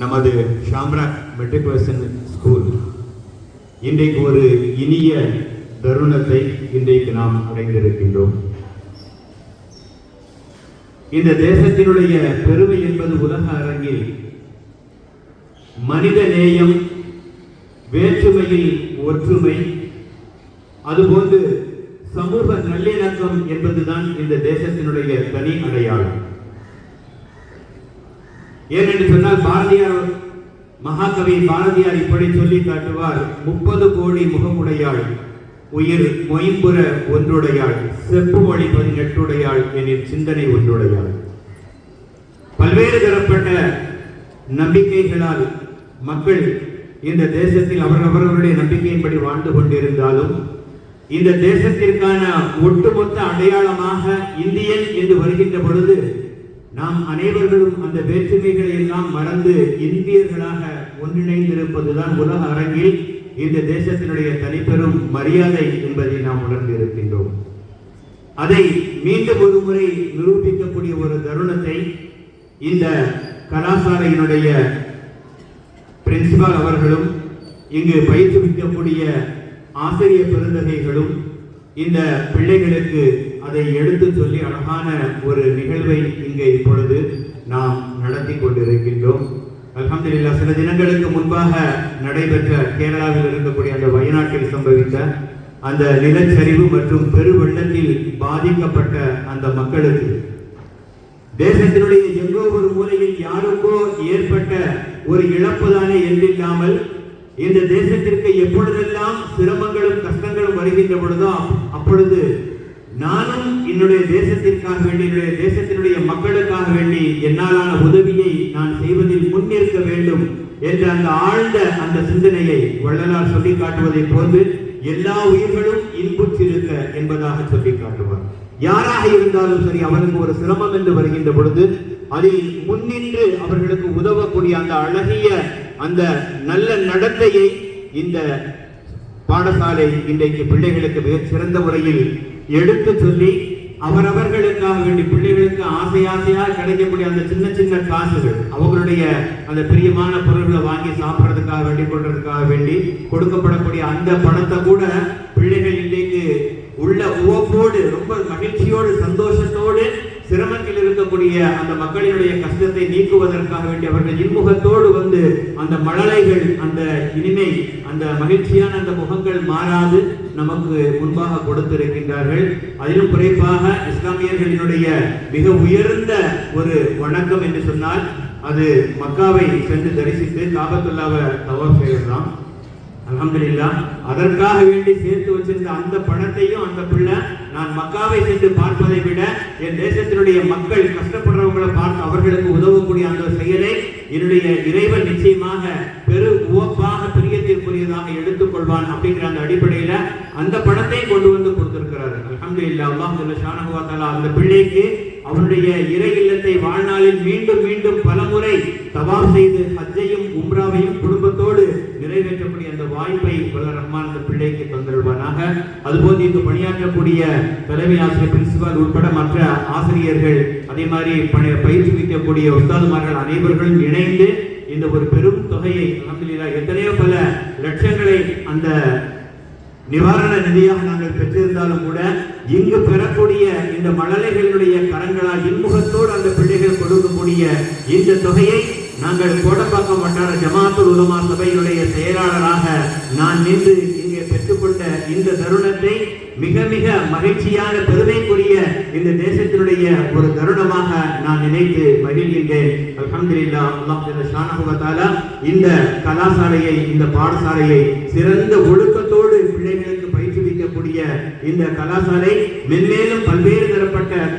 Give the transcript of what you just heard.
நமது ஷாம்ராக் matriculation school இன்றைக்கு ஒரு இனிய தருணத்தை இன்றைக்கு நாம் அடைந்திருக்கின்றோம். இந்த தேசத்தினுடைய பெருமை என்பது உலக அரங்கில் மனித நேயம் வேற்றுமையில் ஒற்றுமை அதுபோன்று சமூக நல்லிணக்கம் என்பதுதான் இந்த தேசத்தினுடைய தனி அடையாளம். ஏனென்று சொன்னால் பாரதியார் மகாகவி பாரதியார் இப்படி சொல்லி காட்டுவார். முப்பது கோடி முகமுடையாள் உயிர் மொயம்புற ஒன்றுடையாள் செப்பு மொழி பதினெட்டுடையாள் எனின் சிந்தனை ஒன்றுடையாள். பல்வேறு தரப்பட்ட நம்பிக்கைகளால் மக்கள் இந்த தேசத்தில் அவரவர்களுடைய நம்பிக்கையின்படி வாழ்ந்து கொண்டிருந்தாலும் இந்த தேசத்திற்கான ஒட்டுமொத்த அடையாளமாக இந்தியன் என்று வருகின்ற பொழுது நாம் அனைவர்களும் அந்த வேற்றுமைகளை எல்லாம் மறந்து இந்தியர்களாக ஒன்றிணைந்திருப்பதுதான் உலக அரங்கில் இந்த தேசத்தினுடைய தனிப்பெரும் மரியாதை என்பதை நாம் உணர்ந்து இருக்கின்றோம். அதை மீண்டும் ஒரு முறை நிரூபிக்கக்கூடிய ஒரு தருணத்தை இந்த கலாசாலையினுடைய பிரின்சிபால் அவர்களும் இங்கு பயிற்றுவிக்கக்கூடிய ஆசிரியர் பெருந்தகைகளும் இந்த பிள்ளைகளுக்கு அதை எடுத்து சொல்லி அழகான ஒரு நிகழ்வை இங்கே இப்பொழுது நாம் நடத்தி கொண்டிருக்கின்றோம். அலமதுல்லா சில தினங்களுக்கு முன்பாக நடைபெற்ற கேரளாவில் இருக்கக்கூடிய அந்த வயநாட்டில் சம்பவித்த அந்த நிலச்சரிவு மற்றும் பெருவெள்ளத்தில் பாதிக்கப்பட்ட அந்த மக்களுக்கு தேசத்தினுடைய எங்கோ ஒரு மூலையில் யாருக்கோ ஏற்பட்ட ஒரு இழப்பு தானே என்றில்லாமல் இந்த தேசத்திற்கு எப்பொழுதெல்லாம் சிரமங்களும் கஷ்டங்களும் வருகின்ற பொழுதோ அப்பொழுது நானும் என்னுடைய தேசத்திற்காக வேண்டி என்னுடைய தேசத்தினுடைய மக்களுக்காக வேண்டி என்னாலான உதவியை நான் செய்வதில் முன்னிற்க வேண்டும் என்ற அந்த ஆழ்ந்த அந்த சிந்தனையை வள்ளலார் சொல்லி காட்டுவதை போன்று எல்லா உயிர்களும் இன்புற்றிருக்க என்பதாக சொல்லி காட்டுவார். யாராக இருந்தாலும் சரி அவருக்கு ஒரு சிரமம் என்று வருகின்ற பொழுது அதில் முன்னின்று அவர்களுக்கு உதவக்கூடிய அந்த அழகிய அந்த நல்ல நடத்தையை இந்த பாடசாலை இன்றைக்கு பிள்ளைகளுக்கு மிக சிறந்த முறையில் எடுத்து சொல்லி அவரவர்களுக்காக வேண்டி பிள்ளைகளுக்கு ஆசை ஆசையாக கிடைக்கக்கூடிய அந்த சின்ன சின்ன காசுகள் அவங்களுடைய அந்த பிரியமான பொருள்களை வாங்கி சாப்பிட்றதுக்காக வேண்டி கொள்றதுக்காக வேண்டி கொடுக்கப்படக்கூடிய அந்த பணத்தை கூட பிள்ளைகள் இன்றைக்கு உள்ள உவப்போடு ரொம்ப மகிழ்ச்சியோடு சந்தோஷத்தோடு சிரமத்தில் இருக்கக்கூடிய அந்த மக்களினுடைய கஷ்டத்தை நீக்குவதற்காக வேண்டி அவர்கள் இன்முகத்தோடு வந்து அந்த மழலைகள் அந்த இனிமை அந்த மகிழ்ச்சியான அந்த முகங்கள் மாறாது நமக்கு முன்பாக கொடுத்திருக்கின்றார்கள். அதிலும் குறிப்பாக இஸ்லாமியர்களினுடைய மிக உயர்ந்த ஒரு வணக்கம் என்று சொன்னால் அது மக்காவை சென்று தரிசித்து காபத்துல்லாவை தவறு செய்யலாம். அலமதுல்லா அதற்காக வேண்டி சேர்த்து வச்சிருந்த அந்த பணத்தையும் அந்த பிள்ளை நான் மக்காவை சென்று பார்ப்பதை விட என் தேசத்தினுடைய மக்கள் கஷ்டப்படுறவங்களை பார்த்து அவர்களுக்கு உதவக்கூடிய அந்த செயலை என்னுடைய இறைவன் நிச்சயமாக பெரு உவப்பாக பிரியத்திற்குரியதாக எடுத்துக்கொள்வான் அப்படிங்கிற அந்த அடிப்படையில அந்த படத்தை கொண்டு வந்து கொடுத்திருக்கிறாரு. அல்ஹம்துலில்லாஹ் அல்லாஹ் ஜல்ல அந்த பிள்ளைக்கு அவனுடைய இறை இல்லத்தை வாழ்நாளில் மீண்டும் மீண்டும் பலமுறை தவாப் செய்து ஹஜ்ஜையும் நிறைவேற்றக்கூடிய அந்த வாய்ப்பை வல்ல ரஹ்மான் அந்த பிள்ளைக்கு தந்திருவானாக அதுபோது இங்கு பணியாற்றக்கூடிய தலைமை ஆசிரியர் பிரின்சிபால் உட்பட மற்ற ஆசிரியர்கள் அதே மாதிரி பணி பயிற்றுவிக்கக்கூடிய உஸ்தாதுமார்கள் அனைவர்களும் இணைந்து இந்த ஒரு பெரும் தொகையை அல்ஹம்துலில்லாஹ் எத்தனையோ பல லட்சங்களை அந்த நிவாரண நிதியாக நாங்கள் பெற்றிருந்தாலும் கூட இங்கு பெறக்கூடிய இந்த மழலைகளுடைய கரங்களால் இன்முகத்தோடு அந்த பிள்ளைகள் கொடுக்கக்கூடிய இந்த தொகையை நாங்கள் கோடப்பாக்கம் வட்டார ஜமாத்துல் உலமா சபையினுடைய செயலாளராக நான் நின்று இங்கே பெற்றுக்கொண்ட இந்த தருணத்தை மிக மிக மகிழ்ச்சியான பெருமைக்குரிய இந்த தேசத்தினுடைய ஒரு தருணமாக நான் நினைத்து மகிழ்கின்றேன். அலமதுல்லா அல்லாஹ் ஜல்ல இந்த கலாசாலையை இந்த பாடசாலையை சிறந்த ஒழுக்கத்தோடு பிள்ளைகளுக்கு பயிற்றுவிக்கக்கூடிய இந்த கலாசாலை மென்மேலும் பல்வேறு தரப்பட்ட